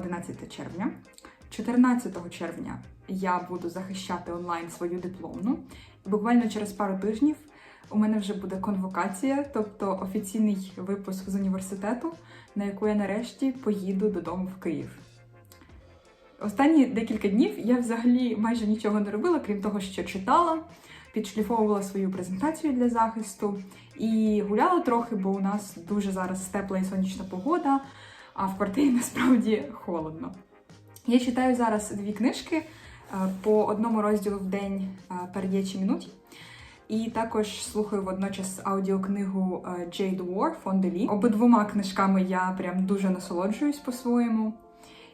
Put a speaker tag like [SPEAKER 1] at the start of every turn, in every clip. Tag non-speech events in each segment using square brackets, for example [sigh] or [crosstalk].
[SPEAKER 1] Сьогодні 11 червня. 14 червня я буду захищати онлайн свою дипломну. Буквально через пару тижнів у мене вже буде конвокація, тобто офіційний випуск з університету, на яку я нарешті поїду додому в Київ. Останні декілька днів я взагалі майже нічого не робила, крім того, що читала, підшліфовувала свою презентацію для захисту і гуляла трохи, бо у нас дуже зараз тепла і сонячна погода, а в квартирі [laughs] насправді холодно. Я читаю зараз дві книжки е, по одному розділу в день е, передячі минуті. І також слухаю водночас аудіокнигу е, Jade War Фонде Обидвома книжками я прям дуже насолоджуюсь по-своєму.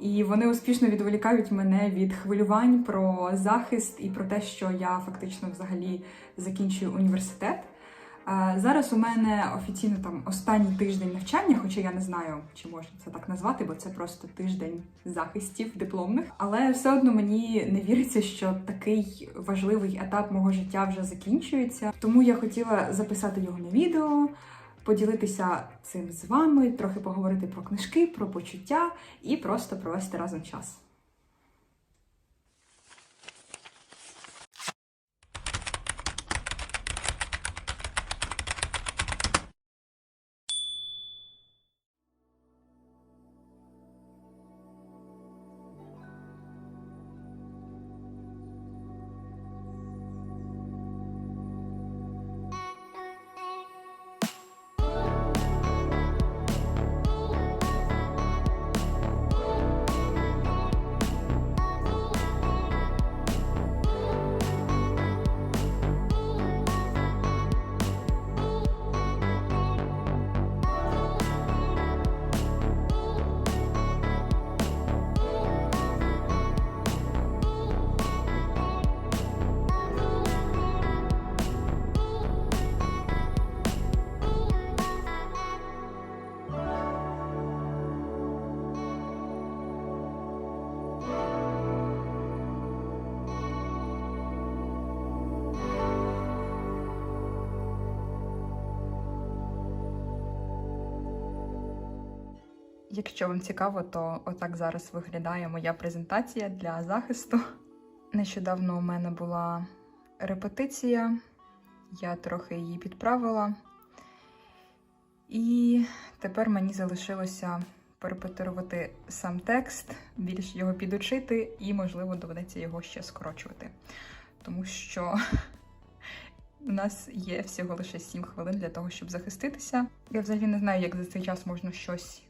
[SPEAKER 1] І вони успішно відволікають мене від хвилювань про захист і про те, що я фактично взагалі закінчую університет. Зараз у мене офіційно там останній тиждень навчання, хоча я не знаю, чи можна це так назвати, бо це просто тиждень захистів дипломних. Але все одно мені не віриться, що такий важливий етап мого життя вже закінчується. Тому я хотіла записати його на відео, поділитися цим з вами, трохи поговорити про книжки, про почуття і просто провести разом час. Якщо вам цікаво, то отак зараз виглядає моя презентація для захисту. Нещодавно у мене була репетиція, я трохи її підправила. І тепер мені залишилося перепетирувати сам текст, більш його підучити, і, можливо, доведеться його ще скорочувати. Тому що у нас є всього лише 7 хвилин для того, щоб захиститися. Я взагалі не знаю, як за цей час можна щось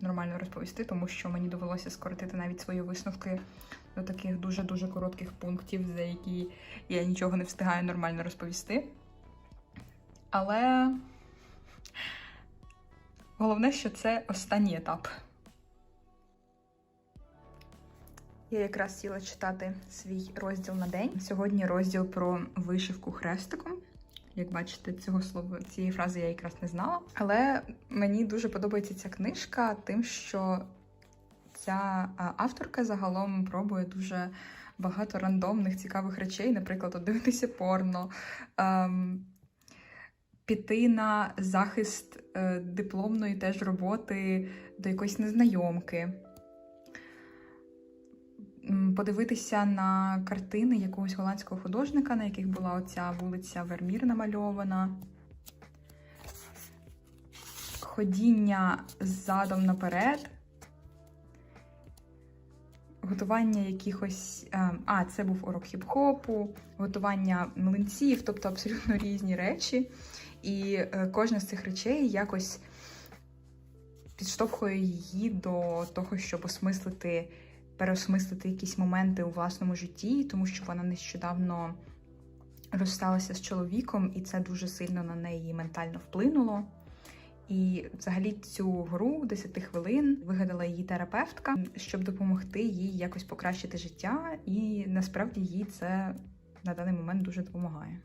[SPEAKER 1] нормально розповісти, тому що мені довелося скоротити навіть свої висновки до таких дуже-дуже коротких пунктів, за які я нічого не встигаю нормально розповісти. Але головне, що це останній етап. Я якраз сіла читати свій розділ на день. Сьогодні розділ про вишивку хрестиком. Як бачите, цього слова цієї фрази я якраз не знала. Але мені дуже подобається ця книжка, тим, що ця авторка загалом пробує дуже багато рандомних цікавих речей, наприклад, дивитися порно, ем, піти на захист е, дипломної теж роботи до якоїсь незнайомки. Подивитися на картини якогось голландського художника, на яких була оця вулиця Вермір намальована. Ходіння задом наперед. Готування якихось. е, А, це був урок хіп-хопу, готування млинців, тобто абсолютно [laughs] різні речі. І е, кожна з цих речей якось підштовхує її до того, щоб осмислити переосмислити якісь моменти у власному житті, тому що вона нещодавно розсталася з чоловіком, і це дуже сильно на неї ментально вплинуло. І взагалі цю гру 10 хвилин вигадала її терапевтка, щоб допомогти їй якось покращити життя, і насправді їй це на даний момент дуже допомагає.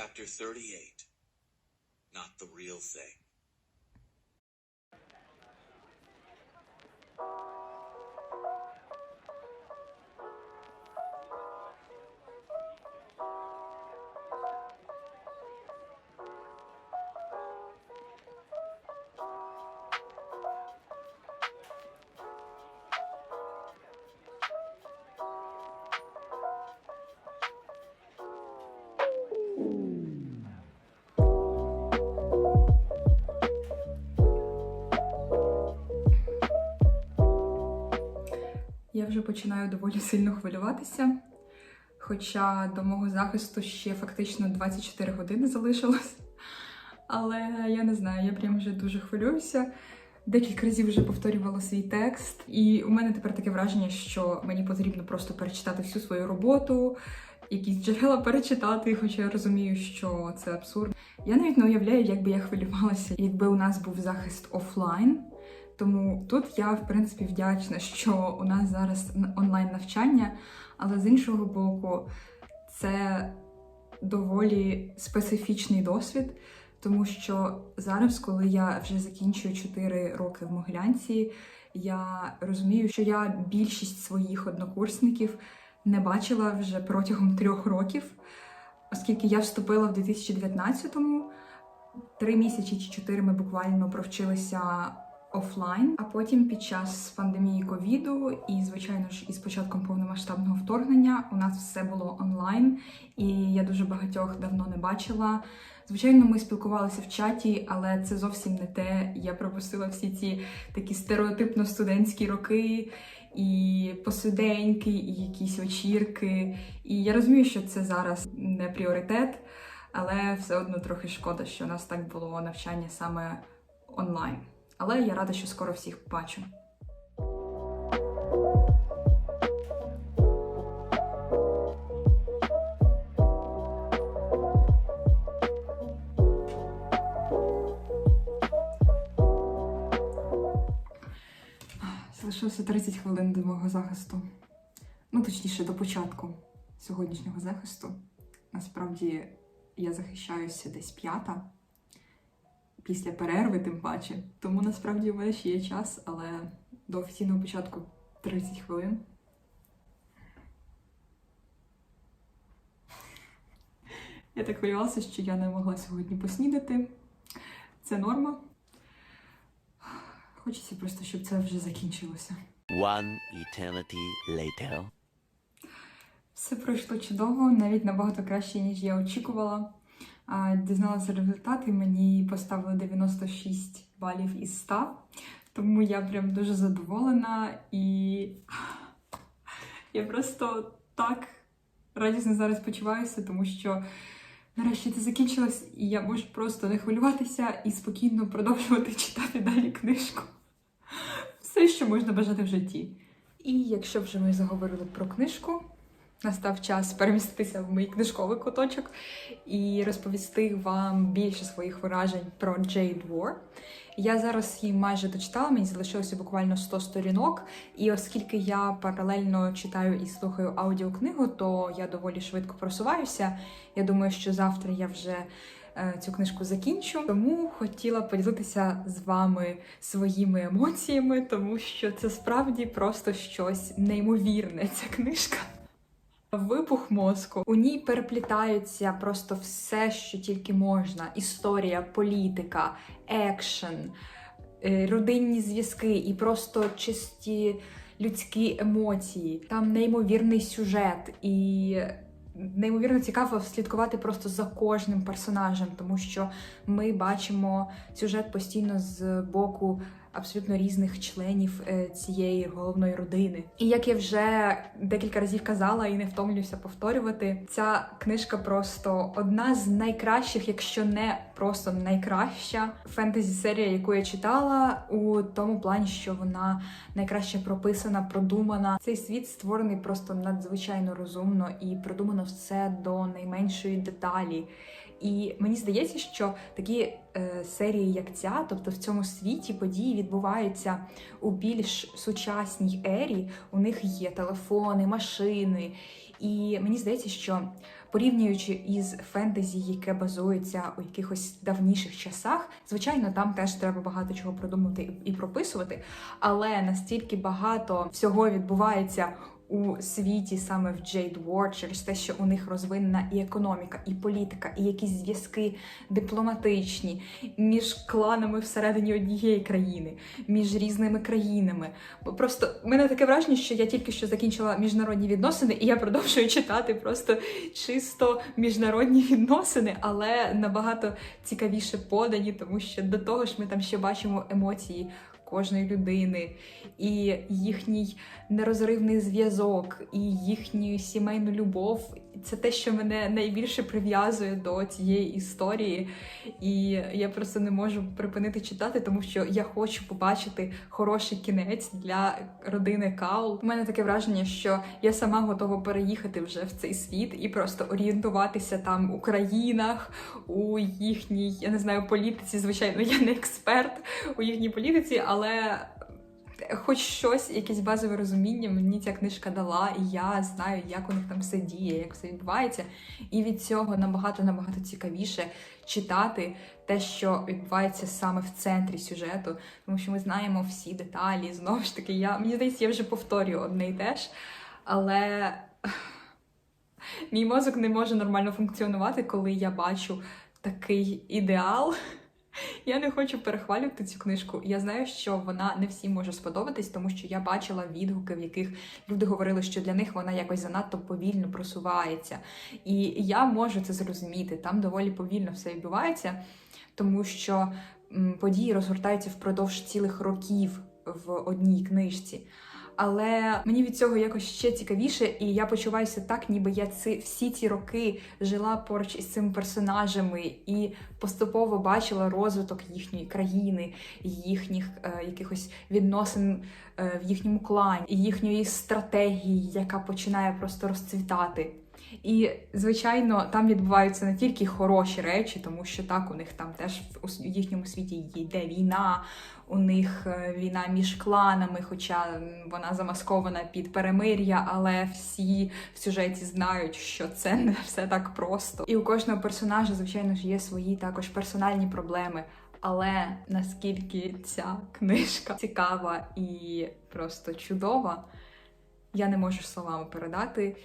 [SPEAKER 2] Chapter 38 Not the Real Thing.
[SPEAKER 1] Починаю доволі сильно хвилюватися. Хоча до мого захисту ще фактично 24 години залишилось. Але я не знаю, я прям вже дуже хвилююся. Декілька разів вже повторювала свій текст, і у мене тепер таке враження, що мені потрібно просто перечитати всю свою роботу, якісь джерела перечитати, хоча я розумію, що це абсурд. Я навіть не уявляю, як би я хвилювалася, якби у нас був захист офлайн. Тому тут я, в принципі, вдячна, що у нас зараз онлайн навчання, але з іншого боку, це доволі специфічний досвід, тому що зараз, коли я вже закінчую 4 роки в Могилянці, я розумію, що я більшість своїх однокурсників не бачила вже протягом трьох років, оскільки я вступила в 2019-му, три місяці чи чотири ми буквально провчилися офлайн, а потім під час пандемії ковіду і, звичайно ж, із початком повномасштабного вторгнення у нас все було онлайн, і я дуже багатьох давно не бачила. Звичайно, ми спілкувалися в чаті, але це зовсім не те. Я пропустила всі ці такі стереотипно студентські роки. І посиденьки, і якісь вечірки. І я розумію, що це зараз не пріоритет, але все одно трохи шкода, що у нас так було навчання саме онлайн. Але я рада, що скоро всіх побачу. Залишилося 30 хвилин до мого захисту. Ну, точніше, до початку сьогоднішнього захисту. Насправді я захищаюся десь п'ята після перерви, тим паче. Тому насправді у мене ще є час, але до офіційного початку 30 хвилин. Я так хвилювалася, що я не могла сьогодні поснідати. Це норма. Хочеться просто, щоб це вже закінчилося.
[SPEAKER 3] One eternity later.
[SPEAKER 1] Все пройшло чудово, навіть набагато краще, ніж я очікувала. Дізналася результат і мені поставили 96 балів із 100. Тому я прям дуже задоволена і я просто так радісно зараз почуваюся, тому що нарешті це закінчилось, і я можу просто не хвилюватися і спокійно продовжувати [laughs] читати далі книжку. Все, що можна бажати в житті. І якщо вже ми заговорили про книжку, настав час переміститися в мій книжковий куточок і розповісти вам більше своїх вражень про Jade War. Я зараз її майже дочитала, мені залишилося буквально 100 сторінок. І оскільки я паралельно читаю і слухаю аудіокнигу, то я доволі швидко просуваюся. Я думаю, що завтра я вже е, цю книжку закінчу. Тому хотіла поділитися з вами своїми емоціями, тому що це справді просто щось неймовірне. Ця книжка. Вибух мозку. У ній переплітаються просто все, що тільки можна: історія, політика, екшен, е, родинні зв'язки і просто чисті людські емоції. Там неймовірний сюжет і. Неймовірно цікаво слідкувати просто за кожним персонажем, тому що ми бачимо сюжет постійно з боку абсолютно різних членів е, цієї головної родини. І як я вже декілька разів казала і не втомлююся повторювати, ця книжка просто одна з найкращих, якщо не просто найкраща фентезі серія, яку я читала, у тому плані, що вона найкраще прописана, продумана. Цей світ створений просто надзвичайно розумно і продумано все до найменшої деталі. І мені здається, що такі е, серії, як ця, тобто в цьому світі події відбуваються у більш сучасній ері. У них є телефони, машини. І мені здається, що порівнюючи із фентезі, яке базується у якихось давніших часах, звичайно, там теж треба багато чого продумати і прописувати, але настільки багато всього відбувається у світі саме в Jade War через те, що у них розвинена і економіка, і політика, і якісь зв'язки дипломатичні між кланами всередині однієї країни, між різними країнами. Просто мене таке враження, що я тільки що закінчила міжнародні відносини, і я продовжую читати просто чисто міжнародні відносини, але набагато цікавіше подані, тому що до того ж ми там ще бачимо емоції кожної людини, і їхній нерозривний зв'язок, і їхню сімейну любов. Це те, що мене найбільше прив'язує до цієї історії. І я просто не можу припинити читати, тому що я хочу побачити хороший кінець для родини Каул. У мене таке враження, що я сама готова переїхати вже в цей світ і просто орієнтуватися там у країнах, у їхній, я не знаю, політиці. Звичайно, я не експерт у їхній політиці, але. Хоч щось, якесь базове розуміння мені ця книжка дала, і я знаю, як у них там все діє, як все відбувається. І від цього набагато набагато цікавіше читати те, що відбувається саме в центрі сюжету, тому що ми знаємо всі деталі. Знову ж таки, я мені здається, я вже повторюю одне і те ж, але мій мозок не може нормально функціонувати, коли я бачу такий ідеал. Я не хочу перехвалювати цю книжку. Я знаю, що вона не всім може сподобатись, тому що я бачила відгуки, в яких люди говорили, що для них вона якось занадто повільно просувається. І я можу це зрозуміти. Там доволі повільно все відбувається, тому що події розгортаються впродовж цілих років в одній книжці. Але мені від цього якось ще цікавіше, і я почуваюся так, ніби я ці всі ці роки жила поруч із цими персонажами і поступово бачила розвиток їхньої країни, їхніх е, якихось відносин е, в їхньому клані, їхньої стратегії, яка починає просто розцвітати. І, звичайно, там відбуваються не тільки хороші речі, тому що так у них там теж в у їхньому світі йде війна, у них е, війна між кланами, хоча вона замаскована під перемир'я, але всі в сюжеті знають, що це не все так просто. І у кожного персонажа, звичайно ж, є свої також персональні проблеми. Але наскільки ця книжка цікава і просто чудова, я не можу словами передати.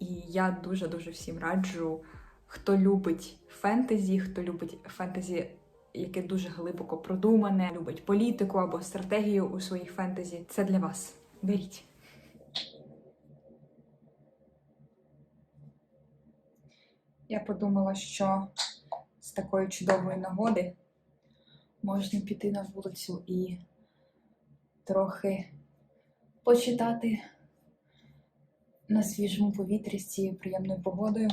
[SPEAKER 1] І я дуже дуже всім раджу, хто любить фентезі, хто любить фентезі, яке дуже глибоко продумане, любить політику або стратегію у своїх фентезі. Це для вас. Беріть. Я подумала, що з такої чудової нагоди можна піти на вулицю і трохи почитати на свіжому повітрі з цією приємною погодою,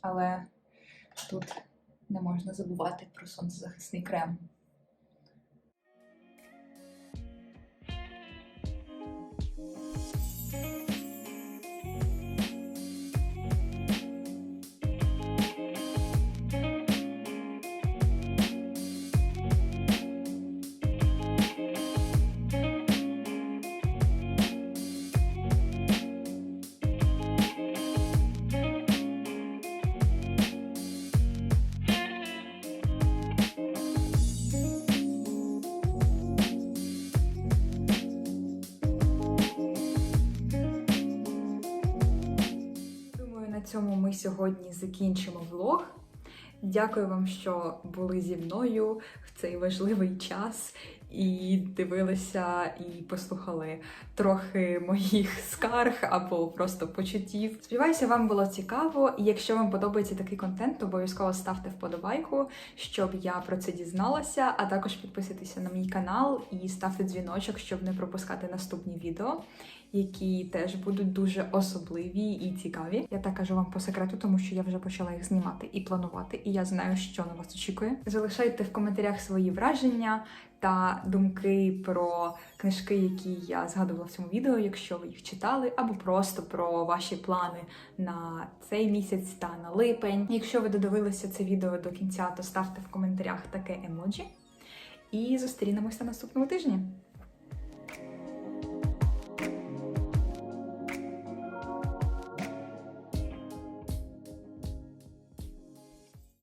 [SPEAKER 1] але тут не можна забувати про сонцезахисний крем. Сьогодні закінчимо влог. Дякую вам, що були зі мною в цей важливий час і дивилися і послухали трохи моїх скарг або просто почуттів. Сподіваюся, вам було цікаво. І якщо вам подобається такий контент, обов'язково ставте вподобайку, щоб я про це дізналася. А також підписуйтеся на мій канал і ставте дзвіночок, щоб не пропускати наступні відео. Які теж будуть дуже особливі і цікаві. Я так кажу вам по секрету, тому що я вже почала їх знімати і планувати, і я знаю, що на вас очікує. Залишайте в коментарях свої враження та думки про книжки, які я згадувала в цьому відео, якщо ви їх читали, або просто про ваші плани на цей місяць та на липень. Якщо ви додивилися це відео до кінця, то ставте в коментарях таке емоджі. І зустрінемося на наступному тижні.